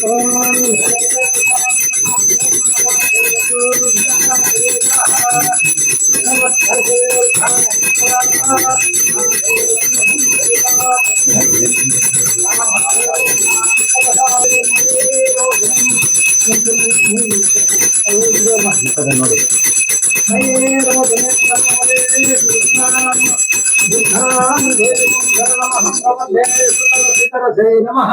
ನೋಡಿ नमः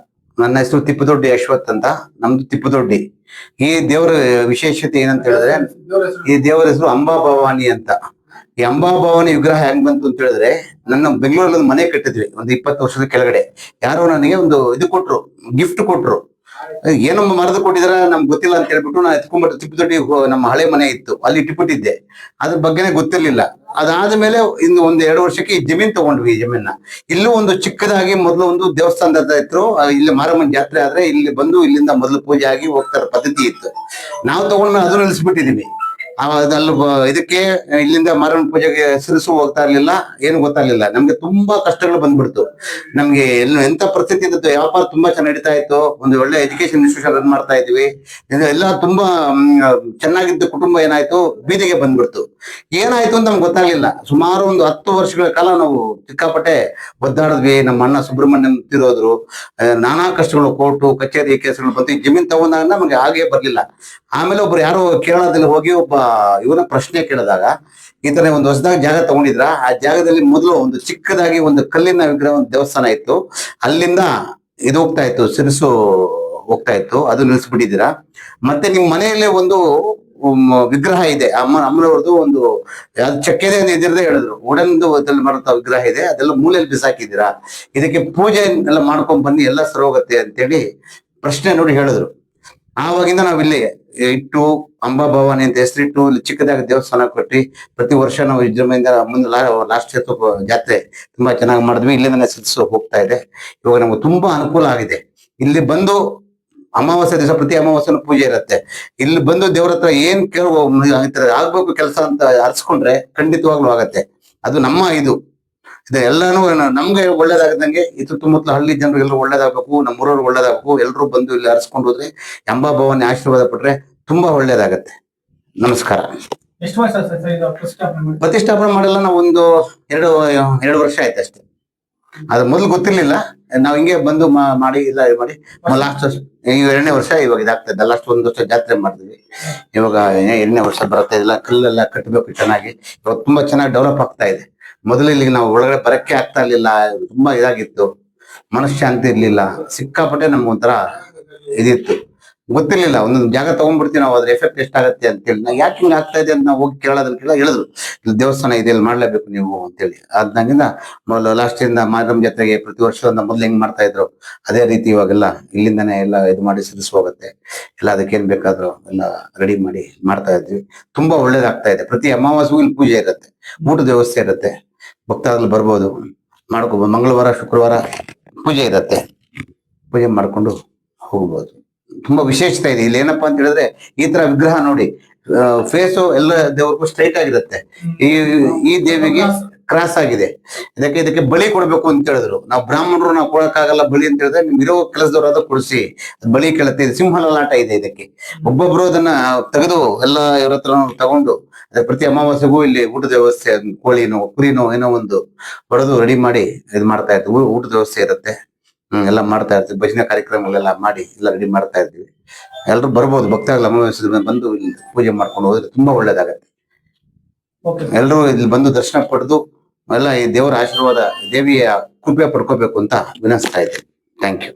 ನನ್ನ ಹೆಸರು ತಿಪ್ಪದೊಡ್ಡಿ ಅಶ್ವಥ್ ಅಂತ. ನಮ್ದು ತಿಪ್ಪದೊಡ್ಡಿ. ಈ ದೇವರ ವಿಶೇಷತೆ ಏನಂತ ಹೇಳಿದ್ರೆ, ಈ ದೇವರ ಹೆಸರು ಅಂಬಾ ಭವಾನಿ ಅಂತ. ಈ ಅಂಬಾ ಭವಾನಿ ವಿಗ್ರಹ ಹೆಂಗ್ ಬಂತು ಅಂತ ಹೇಳಿದ್ರೆ, ನನ್ನ ಬೆಂಗಳೂರಲ್ಲಿ ಒಂದು ಮನೆ ಕಟ್ಟಿದ್ವಿ, ಒಂದು ಇಪ್ಪತ್ತು ವರ್ಷದ ಕೆಳಗಡೆ. ಯಾರೋ ನನಗೆ ಒಂದು ಇದು ಕೊಟ್ರು ಗಿಫ್ಟ್ ಕೊಟ್ರು. ಏನೊಮ್ಮ ಮರದ ಕೊಟ್ಟಿದ್ರ ನಮ್ಗೆ ಗೊತ್ತಿಲ್ಲ ಅಂತ ಹೇಳ್ಬಿಟ್ಟು ನಾನು ಎತ್ಕೊಂಡ್ಬಿಟ್ಟು ತಿಪ್ಪದೊಡ್ಡಿ ನಮ್ಮ ಹಳೆ ಮನೆ ಇತ್ತು, ಅಲ್ಲಿ ಇಟ್ಬಿಟ್ಟಿದ್ದೆ. ಅದ್ರ ಬಗ್ಗೆನೇ ಗೊತ್ತಿರ್ಲಿಲ್ಲ. ಅದಾದ್ಮೇಲೆ ಇನ್ನು ಒಂದು ಎರಡು ವರ್ಷಕ್ಕೆ ಈ ಜಮೀನ್ ತಗೊಂಡ್ವಿ ಈ ಜಮೀನ ಇಲ್ಲೂ ಒಂದು ಚಿಕ್ಕದಾಗಿ ಮೊದಲು ಒಂದು ದೇವಸ್ಥಾನದ ಇತ್ತು ಇಲ್ಲಿ ಮಾರಮ್ಮನ ಜಾತ್ರೆ ಆದ್ರೆ ಇಲ್ಲಿ ಬಂದು ಇಲ್ಲಿಂದ ಮೊದಲು ಪೂಜೆ ಆಗಿ ಹೋಗ್ತಾರ ಪದ್ಧತಿ ಇತ್ತು. ನಾವು ತಗೊಂಡ್ಮೇಲೆ ಅದು ನಿಲ್ಲಿಸ್ಬಿಟ್ಟಿದೀವಿ ಅದಲ್ಲಿ ಇದಕ್ಕೆ ಇಲ್ಲಿಂದ ಮರಣ ಪೂಜೆಗೆ ಸಿರಿಸು ಹೋಗ್ತಾ ಇರ್ಲಿಲ್ಲ, ಏನು ಗೊತ್ತಾಗ್ಲಿಲ್ಲ ನಮ್ಗೆ ತುಂಬಾ ಕಷ್ಟಗಳು ಬಂದ್ಬಿಡ್ತು. ನಮ್ಗೆ ಎಂತ ಪರಿಸ್ಥಿತಿ ಇದ್ದು ವ್ಯಾಪಾರ ತುಂಬಾ ಚೆನ್ನಾಗಿ ನಡೀತಾ ಇತ್ತು. ಒಂದು ಒಳ್ಳೆ ಎಜುಕೇಶನ್ ಇನ್ಸ್ಟಿಟ್ಯೂಷನ್ ರನ್ ಮಾಡ್ತಾ ಇದ್ವಿ. ಇದು ಎಲ್ಲ ತುಂಬಾ ಚೆನ್ನಾಗಿದ್ದ ಕುಟುಂಬ ಏನಾಯ್ತು, ಬೀದಿಗೆ ಬಂದ್ಬಿಡ್ತು. ಏನಾಯ್ತು ಅಂತ ನಮ್ಗೆ ಗೊತ್ತಾಗ್ಲಿಲ್ಲ. ಸುಮಾರು ಒಂದು ಹತ್ತು ವರ್ಷಗಳ ಕಾಲ ನಾವು ಸಿಕ್ಕಾಪಟ್ಟೆ ಒದ್ದಾಡಿದ್ವಿ. ನಮ್ಮ ಅಣ್ಣ ಸುಬ್ರಹ್ಮಣ್ಯಂ ತಿರೋದ್ರು. ನಾನಾ ಕಷ್ಟಗಳು, ಕೋರ್ಟು, ಕಚೇರಿ ಕೇಸುಗಳು ಬಂತು. ಜಮೀನ್ ತಗೊಂಡಾಗ ನಮ್ಗೆ ಹಾಗೆ ಬರ್ಲಿಲ್ಲ. ಆಮೇಲೆ ಒಬ್ರು ಯಾರೋ ಕೇರಳದಲ್ಲಿ ಹೋಗಿ ಒಬ್ಬ ಇವನ ಪ್ರಶ್ನೆ ಕೇಳಿದಾಗ ಈ ತರ ಒಂದು ಹೊಸದಾಗಿ ಜಾಗ ತಗೊಂಡಿದ್ರ? ಆ ಜಾಗದಲ್ಲಿ ಮೊದಲು ಒಂದು ಚಿಕ್ಕದಾಗಿ ಒಂದು ಕಲ್ಲಿನ ವಿಗ್ರಹ ಒಂದು ದೇವಸ್ಥಾನ ಇತ್ತು. ಅಲ್ಲಿಂದ ಇದು ಹೋಗ್ತಾ ಇತ್ತು, ಸಿರಿಸು ಹೋಗ್ತಾ ಇತ್ತು, ಅದು ನಿಲ್ಸ್ಬಿಟ್ಟಿದ್ದೀರಾ? ಮತ್ತೆ ನಿಮ್ ಮನೆಯಲ್ಲೇ ಒಂದು ವಿಗ್ರಹ ಇದೆ. ಅಮ್ಮ, ಅಮ್ಮನವ್ರದ್ದು ಒಂದು, ಅದು ಚಕ್ಕೆದೆ ಇದ್ದಿರದೆ ಹೇಳಿದ್ರು. ಉಡನ್ದು ಅದ್ರಲ್ಲಿ ಮರತ ವಿಗ್ರಹ ಇದೆ, ಅದೆಲ್ಲ ಮೂಲೆಯಲ್ಲಿ ಬಿಸಾಕಿದ್ದೀರಾ? ಇದಕ್ಕೆ ಪೂಜೆ ಎಲ್ಲ ಮಾಡ್ಕೊಂಡ್ ಬನ್ನಿ, ಎಲ್ಲ ಸರೋಗತ್ತೆ ಅಂತೇಳಿ ಪ್ರಶ್ನೆ ನೋಡಿ ಹೇಳಿದ್ರು. ಆವಾಗಿಂದ ನಾವಿಲ್ಲಿ ಇಟ್ಟು ಅಂಬಾ ಭವಾನಿ ಅಂತ ಹೆಸರಿಟ್ಟು ಇಲ್ಲಿ ಚಿಕ್ಕದಾಗಿ ದೇವಸ್ಥಾನ ಕಟ್ಟಿ ಪ್ರತಿ ವರ್ಷ ನಾವು ವಿಜೃಂಭಣೆಯಿಂದ ಮುಂದೆ ಲಾಸ್ಟ್ ಜಾತ್ರೆ ತುಂಬಾ ಚೆನ್ನಾಗಿ ಮಾಡಿದ್ವಿ. ಇಲ್ಲಿಂದ ಸಿಲ್ಸು ಹೋಗ್ತಾ ಇದೆ. ಇವಾಗ ನಮ್ಗೆ ತುಂಬಾ ಅನುಕೂಲ ಆಗಿದೆ. ಇಲ್ಲಿ ಬಂದು ಅಮಾವಾಸ್ಯ ದಿವಸ ಪ್ರತಿ ಅಮಾವಾಸ್ಯನ ಪೂಜೆ ಇರುತ್ತೆ. ಇಲ್ಲಿ ಬಂದು ದೇವ್ರ ಹತ್ರ ಏನ್ ಕೇಳುವ ಆಗ್ಬೇಕು ಕೆಲಸ ಅಂತ ಅರ್ಸ್ಕೊಂಡ್ರೆ ಖಂಡಿತವಾಗ್ಲೂ ಆಗತ್ತೆ. ಅದು ನಮ್ಮ ಇದು. ಇದು. ಎಲ್ಲಾನು ನ- ನಮ್ಗೆ ಒಳ್ಳೇದಾಗದಂಗೆ ಈ ಸುತ್ತಮುತ್ತಲ ಹಳ್ಳಿ ಜನರು ಎಲ್ಲರೂ ಒಳ್ಳೇದಾಗಬೇಕು ನಮ್ಮೂರವ್ರು ಒಳ್ಳೇದಾಗಬೇಕು ಎಲ್ಲರೂ ಬಂದು ಇಲ್ಲಿ ಅರ್ಸ್ಕೊಂಡು ಹೋದ್ರೆ ಎಂಬಾ ಭವನ ಆಶೀರ್ವಾದ ಪಟ್ರೆ ತುಂಬಾ ಒಳ್ಳೇದಾಗತ್ತೆ. ನಮಸ್ಕಾರ. ಪ್ರತಿಷ್ಠಾಪನೆ ಮಾಡಲ್ಲ ನಾವು ಒಂದು ಎರಡು ಎರಡು ವರ್ಷ ಆಯ್ತು ಅಷ್ಟೇ. ಅದು ಮೊದಲು ಗೊತ್ತಿರ್ಲಿಲ್ಲ ನಾವು ಹಿಂಗೆ ಬಂದು ಮಾಡಿ ಇಲ್ಲ ಇದು ಮಾಡಿ. ಲಾಸ್ಟ್ ವರ್ಷ ಎರಡನೇ ವರ್ಷ ಇವಾಗ ಇದಾಗ್ತದೆ ಲಾಸ್ಟ್ ಒಂದು ವರ್ಷ ಜಾತ್ರೆ ಮಾಡಿದ್ವಿ ಇವಾಗ ಎರಡನೇ ವರ್ಷ ಬರುತ್ತೆ ಇಲ್ಲ ಕಲ್ಲೆಲ್ಲ ಕಟ್ಟಬೇಕು ಚೆನ್ನಾಗಿ. ಇವಾಗ ತುಂಬಾ ಚೆನ್ನಾಗಿ ಡೆವಲಪ್ ಆಗ್ತಾ ಇದೆ. ಮೊದಲು ಇಲ್ಲಿಗೆ ನಾವು ಒಳಗಡೆ ಬರಕ್ಕೆ ಆಗ್ತಾ ಇರ್ಲಿಲ್ಲ, ತುಂಬಾ ಇದಾಗಿತ್ತು. ಮನಃಶಾಂತಿ ಇರ್ಲಿಲ್ಲ. ಸಿಕ್ಕಾಪಟ್ಟೆ ನಮ್ಗೊಂಥರ ಇದಿತ್ತು. ಗೊತ್ತಿರ್ಲಿಲ್ಲ, ಒಂದೊಂದು ಜಾಗ ತಗೊಂಡ್ಬಿಡ್ತೀವಿ ನಾವು, ಅದ್ರ ಎಫೆಕ್ಟ್ ಎಷ್ಟಾಗತ್ತೆ ಅಂತೇಳಿ. ನಾ ಯಾಕೆ ಹಿಂಗ್ ಆಗ್ತಾ ಇದೆ ಅಂತ ನಾವು ಹೋಗಿ ಕೇಳೋದನ್ನ ಕೇಳ ಹೇಳಿದ್ರು. ಇಲ್ಲಿ ದೇವಸ್ಥಾನ ಇದೆ, ಇಲ್ಲಿ ಮಾಡ್ಲೇಬೇಕು ನೀವು ಅಂತೇಳಿ. ಅದ್ನಾಗಿಂದ ಮೊದಲು ಲಾಸ್ಟ್ ಇಂದ ಮಾರಮ್ ಜಾತ್ರೆಗೆ ಪ್ರತಿ ವರ್ಷದಿಂದ ಮೊದ್ಲು ಹೆಂಗ್ ಮಾಡ್ತಾ ಇದ್ರು, ಅದೇ ರೀತಿ ಇವಾಗೆಲ್ಲ ಇಲ್ಲಿಂದಾನೆ ಎಲ್ಲ ಇದು ಮಾಡಿ ಹೋಗುತ್ತೆ ಎಲ್ಲ ಅದಕ್ಕೆ ಏನ್ ಬೇಕಾದ್ರೂ ಎಲ್ಲ ರೆಡಿ ಮಾಡಿ ಮಾಡ್ತಾ ಇದ್ವಿ. ತುಂಬಾ ಒಳ್ಳೇದಾಗ್ತಾ ಇದೆ. ಪ್ರತಿ ಅಮಾವಾಸ್ಯೆಗೂ ಇಲ್ಲಿ ಪೂಜೆ ಇರುತ್ತೆ. ಊಟದ ವ್ಯವಸ್ಥೆ ಇರುತ್ತೆ. ಭಕ್ತಾದಲ್ಲಿ ಬರ್ಬೋದು. ಮಾಡ್ಕೋಬೋದು. ಮಂಗಳವಾರ, ಶುಕ್ರವಾರ ಪೂಜೆ ಇರುತ್ತೆ. ಪೂಜೆ ಮಾಡ್ಕೊಂಡು ಹೋಗ್ಬೋದು. ತುಂಬಾ ವಿಶೇಷತೆ ಇದೆ. ಇಲ್ಲಿ ಏನಪ್ಪಾ ಅಂತ ಹೇಳಿದ್ರೆ, ಈ ತರ ವಿಗ್ರಹ ನೋಡಿ ಫೇಸು ಎಲ್ಲ ದೇವ್ರಿಗೂ ಸ್ಟ್ರೈಟ್ ಆಗಿರುತ್ತೆ. ಈ ಈ ದೇವಿಗೆ ಕ್ರಾಸ್ ಆಗಿದೆ. ಇದಕ್ಕೆ ಇದಕ್ಕೆ ಬಲಿ ಕೊಡಬೇಕು ಅಂತ ಹೇಳಿದ್ರು. ನಾವು ಬ್ರಾಹ್ಮಣರು ನಾವು ಕೊಡಕ್ಕಾಗಲ್ಲ ಬಲಿ ಅಂತ ಹೇಳಿದ್ರೆ ನಿಮ್ ಇರೋ ಅದ ಕೊಡಿಸಿ. ಬಲಿ ಕೇಳುತ್ತೆ ಇದು ಸಿಂಹ ಲಾಟ ಇದೆ ಇದಕ್ಕೆ. ಒಬ್ಬೊಬ್ರು ಅದನ್ನ ತೆಗೆದು ಎಲ್ಲ ಇವ್ರ ಹತ್ರ ತಗೊಂಡು ಅದೇ ಪ್ರತಿ ಅಮಾವಾಸ್ಯೆಗೂ ಇಲ್ಲಿ ಊಟದ ವ್ಯವಸ್ಥೆ ಕೋಳಿನೋ ಕುರಿನೋ ಏನೋ ಒಂದು ಹೊಡೆದು ರೆಡಿ ಮಾಡಿ ಇದು ಮಾಡ್ತಾ ಇರ್ತೀವಿ ಊಟದ ವ್ಯವಸ್ಥೆ ಇರುತ್ತೆ. ಹ್ಮ್ ಎಲ್ಲ ಮಾಡ್ತಾ ಇರ್ತೀವಿ. ಭಜನೆ ಕಾರ್ಯಕ್ರಮಗಳೆಲ್ಲ ಮಾಡಿ ಎಲ್ಲ ರೆಡಿ ಮಾಡ್ತಾ ಇರ್ತೀವಿ. ಎಲ್ಲರೂ ಬರ್ಬೋದು ಭಕ್ತಾಗಲ ಅಮಾವಾಸ್ಯೆ ಬಂದು ಇಲ್ಲಿ ಪೂಜೆ ಮಾಡ್ಕೊಂಡು ಹೋದ್ರೆ ತುಂಬಾ ಒಳ್ಳೇದಾಗತ್ತೆ. ಎಲ್ರು ಎಲ್ಲರೂ ಇಲ್ಲಿ ಬಂದು ದರ್ಶನ ಪಡೆದು ಎಲ್ಲ ಈ ದೇವರ ಆಶೀರ್ವಾದ ದೇವಿಯ ಕೃಪೆ ಪಡ್ಕೋಬೇಕು ಅಂತ ವಿನಿಸ್ತಾ ಇದ್ದೀನಿ. Thank you